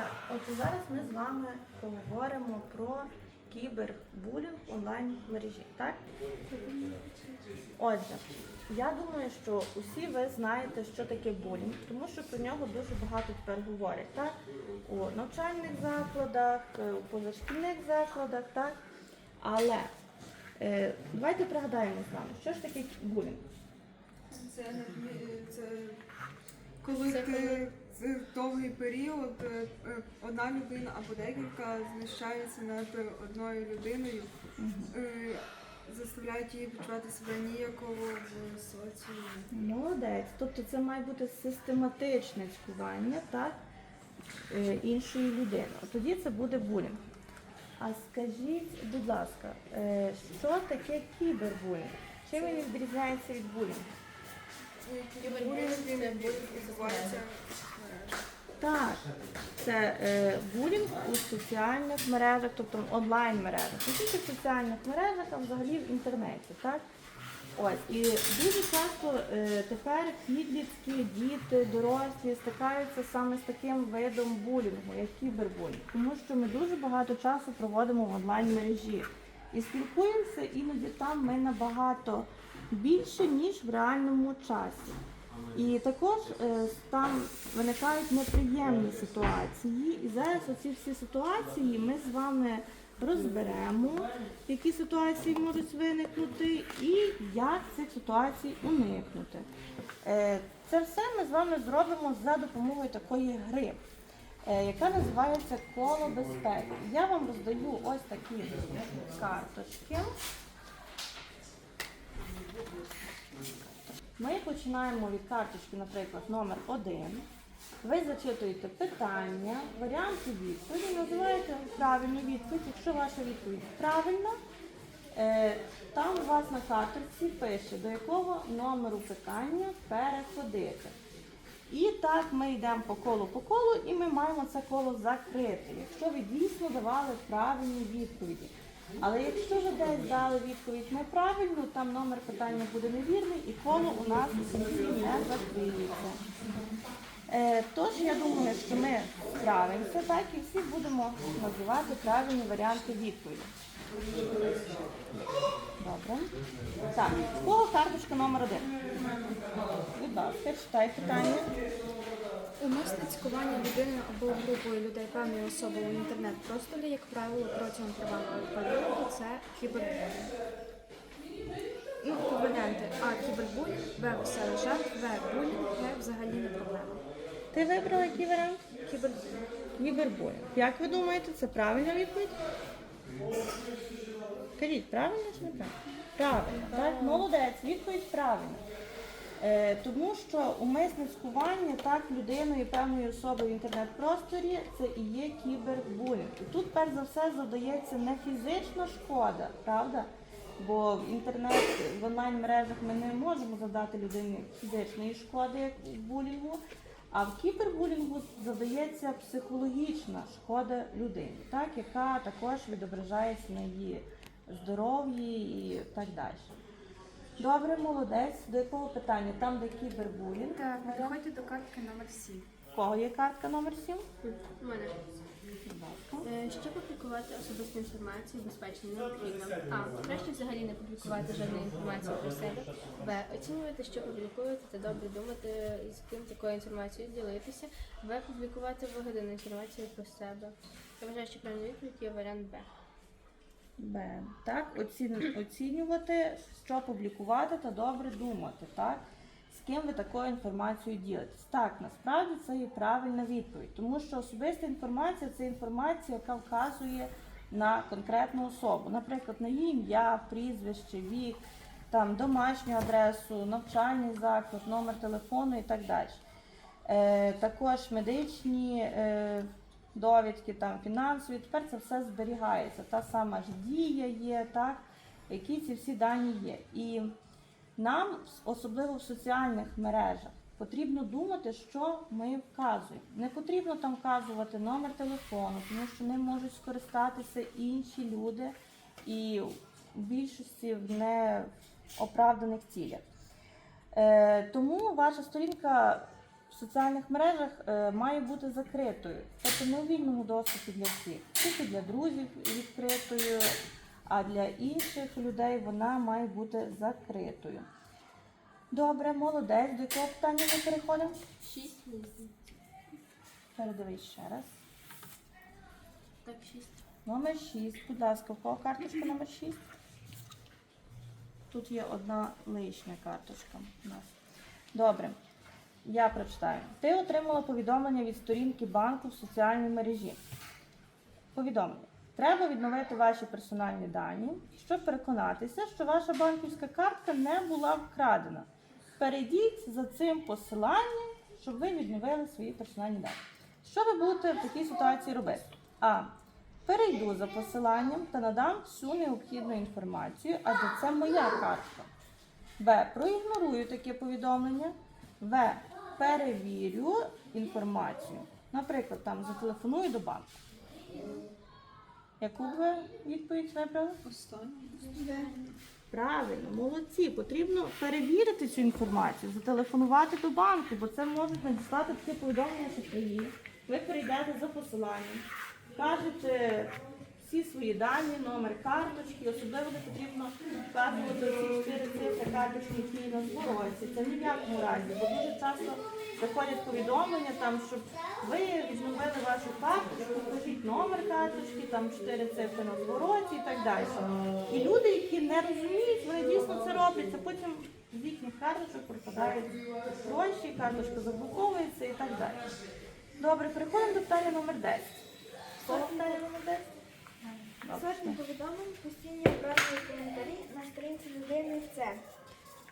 Так, отже, зараз ми з вами поговоримо про кібербулінг онлайн мережі, так? Отже, я думаю, що усі ви знаєте, що таке булінг, тому що про нього дуже багато тепер говорять, так? У навчальних закладах, е, у позашкільних закладах, так? Але е, давайте пригадаємо з вами, що ж таке булінг. Це, це коли Це ти довгий період е, е, одна людина або декілька знущаються над одною людиною, е, заставляють її почувати себе ніяково в соціумі. Молодець. Тобто це має бути систематичне цькування так, іншої людини. Тоді це буде булінг. А скажіть, будь ласка, що таке кібербулінг? Чим він відрізняється від булінгу? Так, це е, булінг у соціальних мережах, тобто онлайн мережах. Не тільки в соціальних мережах, а взагалі в інтернеті. Так? Ось, і дуже часто е, тепер підлітки, діти, дорослі стикаються саме з таким видом булінгу, як кібербулінг. Тому що ми дуже багато часу проводимо в онлайн мережі. І спілкуємося іноді там ми набагато більше, ніж в реальному часі. І також е, там виникають неприємні ситуації. І зараз оці всі ситуації ми з вами розберемо, які ситуації можуть виникнути і як цих ситуацій уникнути. Е, Це все ми з вами зробимо за допомогою такої гри, е, яка називається коло безпеки. Я вам роздаю ось такі карточки. Ми починаємо від карточки, наприклад, номер 1. Ви зачитуєте питання, варіанти відповіді, називаєте правильну відповідь. Якщо ваша відповідь правильна, е, там у вас на карточці пише, до якого номеру питання переходити. І так ми йдемо по колу по колу, і ми маємо це коло закрити, якщо ви дійсно давали правильні відповіді. Але якщо ви десь дали відповідь неправильну, там номер питання буде невірний і коло у нас не закриється. Е, тож я думаю, що ми справимося, так і всі будемо називати правильні варіанти відповіді. Добре. Так, в кого карточка номер один? Будь ласка, читай питання. Умисне цькування людиною або групою людей певної особи у інтернет-просторі, як правило, протягом тривалого періоду це кібербулінг. Ну, варіанти А. Кібербулінг, Б. Веселий жарт, В. Булінг, Г. Взагалі не проблема. Ти вибрала який варіант? Кібербулінг. Кібербулінг. Як ви думаєте, це правильна відповідь? Кажіть, правильно чи неправильно? Правильно, так? Молодець, відповідь правильна. Е, тому що умисне цькування так людиною певної особи в інтернет-просторі це і є кібербулінг. І тут перш за все завдається не фізична шкода, правда? Бо в інтернет в онлайн мережах ми не можемо завдати людині фізичної шкоди, як булінгу. А в кібербулінгу задається психологічна шкода людині, так, яка також відображається на її здоров'ї і так далі. Добре, молодець. До якого питання? Там, де кібербулінг. Так, переходьте до картки номер 7. В кого є картка номер 7? У мене. Е, Щоб публікувати особисту інформацію безпечно не потрібно. А. Краще взагалі не публікувати жодної інформації про себе. Б. Оцінювати, що публікуєте, та добре думати, з ким такою інформацією ділитися. В. Публікувати вигадану інформацію про себе. Я вважаю, що правильна відповідь є варіант Б. Б. Так, оцін... оцінювати, що публікувати та добре думати, так? З ким ви такою інформацією ділитесь. Так, насправді це є правильна відповідь, тому що особиста інформація це інформація, яка вказує на конкретну особу. Наприклад, на її ім'я, прізвище, вік, там, домашню адресу, навчальний заклад, номер телефону і так далі. Е, також медичні е, довідки, там, фінансові, тепер це все зберігається. Та сама ж дія є, так, які ці всі дані є. І нам, особливо в соціальних мережах, потрібно думати, що ми вказуємо. Не потрібно там вказувати номер телефону, тому що ним можуть скористатися інші люди і в більшості в неоправданих цілях. Е, тому ваша сторінка в соціальних мережах е, має бути закритою, тобто не у вільному доступі для всіх, тільки для друзів відкритою, а для інших людей вона має бути закритою. Добре, молодець. До якого питання ми переходимо? Шість місяців. Передивись ще раз. Так, шість. Номер 6. Будь ласка, в кого карточка номер 6? Тут є одна лишня карточка у нас. Добре. Я прочитаю. Ти отримала повідомлення від сторінки банку в соціальній мережі. Повідомлення. Треба відновити ваші персональні дані, щоб переконатися, що ваша банківська картка не була вкрадена. Перейдіть за цим посиланням, щоб ви відновили свої персональні дані. Що ви будете в такій ситуації робити? А. Перейду за посиланням та надам всю необхідну інформацію, адже це моя картка. Б. Проігнорую таке повідомлення. В. Перевірю інформацію. Наприклад, там зателефоную до банку. Яку ви відповідь вибрали? Правильно, молодці. Потрібно перевірити цю інформацію, зателефонувати до банку, бо це можуть надіслати таке повідомлення, що. Ви перейдете за посиланням, кажете всі свої дані, номер карточки, особливо не потрібно вказувати ці чотири цифри карточки, які на звороті. Це ні в якому разі, бо дуже часто заходять повідомлення, там, щоб ви відновили вашу карточку, покажіть номер карточки, там чотири цифри на звороті і так далі. І люди, які не розуміють, вони дійсно це роблять, а потім з їхніх карточок пропадають гроші, карточка заблоковується і так далі. Добре, переходимо до питання номер 10. Слово питання номер 10? Сотні повідомлень, постійні образливі коментарі на сторінці людини це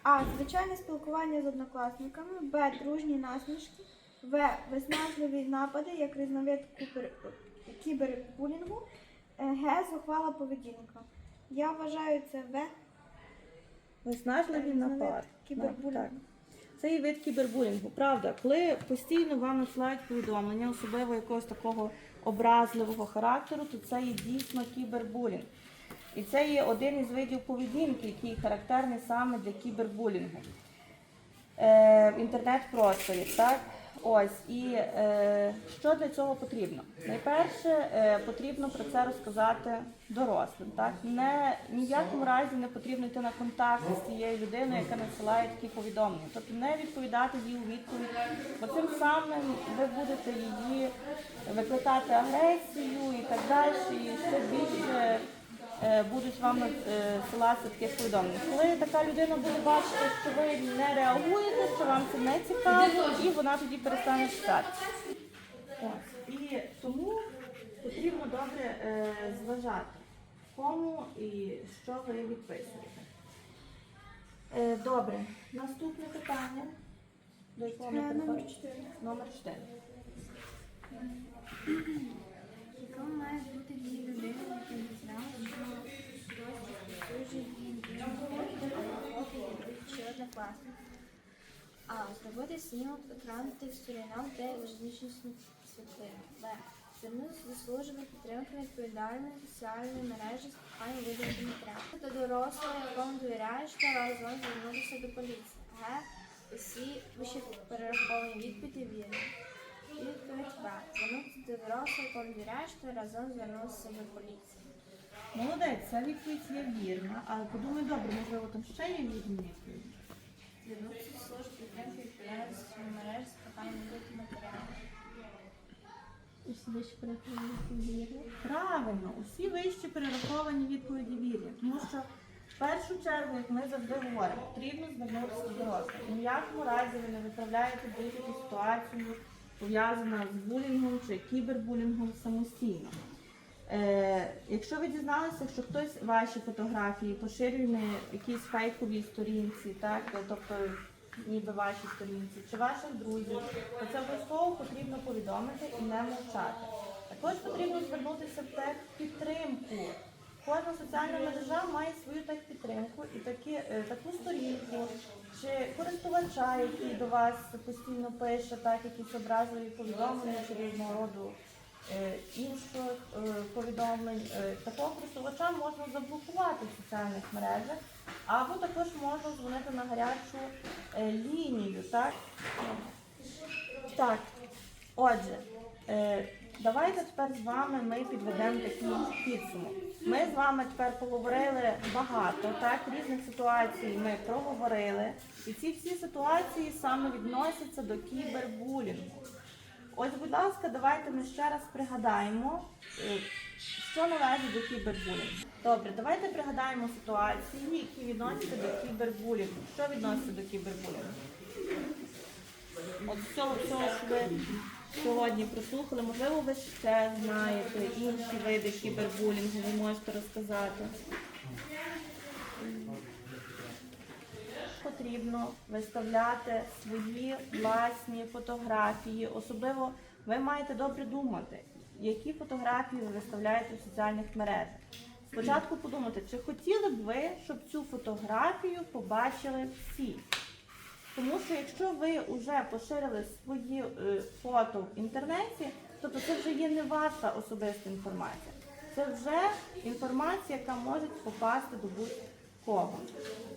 А. Звичайне спілкування з однокласниками, Б. Дружні насмішки, В. Виснажливі напади як різновид купер- кібербулінгу, е, Г. Зухвала поведінка. Я вважаю це В. Виснажливий різновид напад. кібербулінгу. Це є вид кібербулінгу. Правда, коли постійно вам надсилають повідомлення, особливо якогось такого образливого характеру, то це є дійсно кібербулінг. І це є один із видів поведінки, який характерний саме для кібербулінгу. Е, інтернет-просторі? Ось, і е, що для цього потрібно? Найперше, е, потрібно про це розказати дорослим. Так? Не, ні в якому разі не потрібно йти на контакт з тією людиною, яка надсилає такі повідомлення. Тобто не відповідати їй у відповідь, бо цим самим ви будете її викликати агресію і так далі, і ще більше будуть вам е, силатися таке повідомлення. Коли така людина буде бачити, що ви не реагуєте, що вам це не цікаво, і вона тоді перестане читати. Ось. І тому потрібно добре е, зважати, кому і що ви відписуєте. Е, добре, наступне питання. До якого ми Е, Номер 4. Номер 4. Яка має бути дія людини, яка не знала, що хтось служить їй чи однокласник? А. Знімок екрану тих сторінок, де важніші світлини. Б. Звернутися до служби підтримки відповідальної соціальної мережі з проханням видалити матеріал. До дорослого, якому довіряєш, та разом звернутися до поліції. Г. Усі вище перераховані відповіді вірні. І відповідь Б. Звернутися до дорослого, якому разом до поліції. Молодець, ця відповідь є вірна, але подумай добре, можливо, там ще є вірні відповіді. До служби підтримки соціальної мережі з проханням видалити матеріал. Усі вище перераховані відповіді вірні. Правильно, усі вище перераховані відповіді вірні. Тому що в першу чергу, як ми завжди говоримо, потрібно звернутися до дорослих. Ні в якому разі ви не виправляєте будь-яку ситуацію, пов'язану з булінгом чи кібербулінгом самостійно. Е, якщо ви дізналися, що хтось ваші фотографії поширює на якійсь фейковій сторінці, так, тобто ніби вашій сторінці, чи ваших друзів, то це обов'язково потрібно повідомити і не мовчати. Також потрібно звернутися в техпідтримку. Кожна соціальна мережа має свою техпідтримку і такі, е, таку сторінку чи користувача, який до вас постійно пише так, якісь образливі повідомлення чи різного роду е, інших е, повідомлень. Такого користувача можна заблокувати в соціальних мережах, або також можна дзвонити на гарячу лінію. Так? Так, отже, давайте тепер з вами ми підведемо такий підсумок. Ми з вами тепер поговорили багато, так, різних ситуацій ми проговорили. І ці всі ситуації саме відносяться до кібербулінгу. Ось, будь ласка, давайте ми ще раз пригадаємо, е, що належить до кібербулінгу. Добре, давайте пригадаємо ситуації, які відносяться до кібербулінгу. Що відноситься до кібербулінгу? От з цього всього, що ви сьогодні прослухали, можливо, ви ще знаєте інші види кібербулінгу, ви можете розказати. Потрібно виставляти свої власні фотографії. Особливо ви маєте добре думати, які фотографії ви виставляєте в соціальних мережах. Спочатку подумайте, чи хотіли б ви, щоб цю фотографію побачили всі. Тому що якщо ви вже поширили свої е, фото в інтернеті, тобто це вже є не ваша особиста інформація. Це вже інформація, яка може попасти до будь-кого.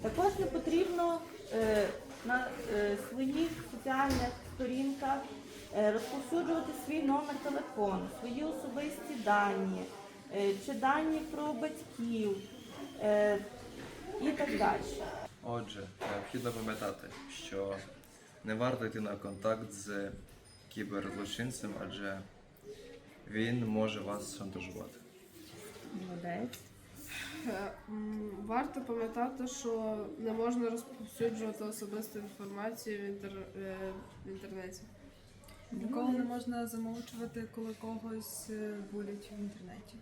Також не потрібно е, на е, своїх соціальних сторінках е, розповсюджувати свій номер телефону, свої особисті дані, е, чи дані про батьків е, і так далі. Отже, необхідно пам'ятати, що не варто йти на контакт з кіберзлочинцем, адже він може вас шантажувати. Молодець. Е, Варто пам'ятати, що не можна розповсюджувати особисту інформацію в, інтер... е, в інтернеті. Ніколи не можна замовчувати, коли когось е, булять в інтернеті.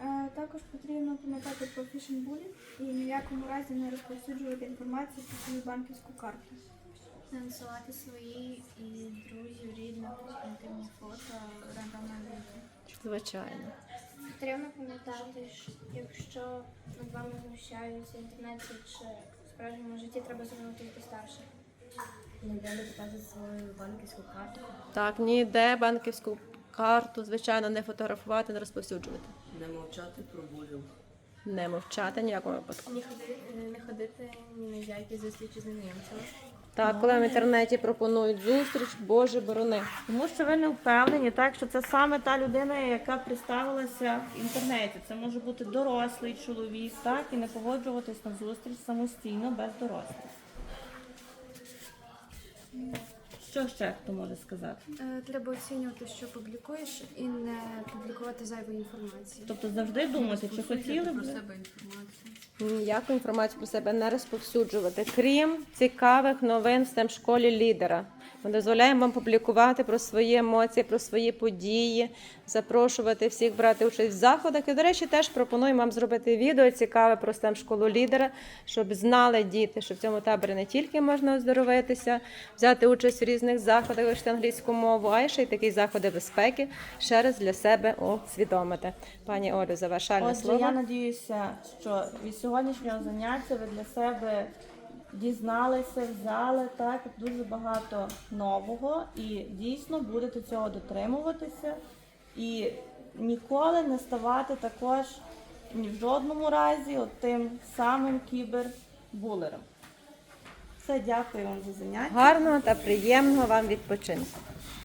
Е, Також потрібно пам'ятати про фішинг-булінг і ні в якому разі не розповсюджувати інформацію про свою банківську карту. Не насилати свої і друзів, рідних, інтимні фото рандомним людям. Звичайно. Потрібно пам'ятати, що якщо над вами знущаються в інтернеті чи в справжньому житті, треба звернутися до старших. Ніде не показувати свою банківську карту, Так, ніде банківську карту, звичайно, не фотографувати, не розповсюджувати. Не мовчати про булінг. Не мовчати ніякому випадку. Не ходити, не ходити ні на які зустрічі з незнайомцями. Так, коли в інтернеті пропонують зустріч, Боже борони. Тому що ви не впевнені, так що це саме та людина, яка представилася в інтернеті. Це може бути дорослий чоловік, так, і не погоджуватись на зустріч самостійно без дорослих. Що ще хто може сказати? Е, Треба оцінювати, що публікуєш, і не публікувати зайву інформацію. Тобто завжди думати, чи хотіли б. ви- Ніяку інформацію про себе не розповсюджувати, крім цікавих новин в stem школі лідера. Ми дозволяємо вам публікувати про свої емоції, про свої події, запрошувати всіх брати участь в заходах. І, до речі, теж пропонуємо вам зробити відео цікаве про stem школу лідера, щоб знали діти, що в цьому таборі не тільки можна оздоровитися, взяти участь в різних заходах, вивчити англійську мову, а ще й такі заходи безпеки ще раз для себе усвідомити. Пані Олю, завершальне Отже, слово. я надіюся, що від сьогоднішнього заняття ви для себе дізналися, взяли так дуже багато нового і дійсно будете цього дотримуватися. І ніколи не ставати також ні в жодному разі от тим самим кібербулером. Все, дякую вам за заняття. Гарного та приємного вам відпочинку.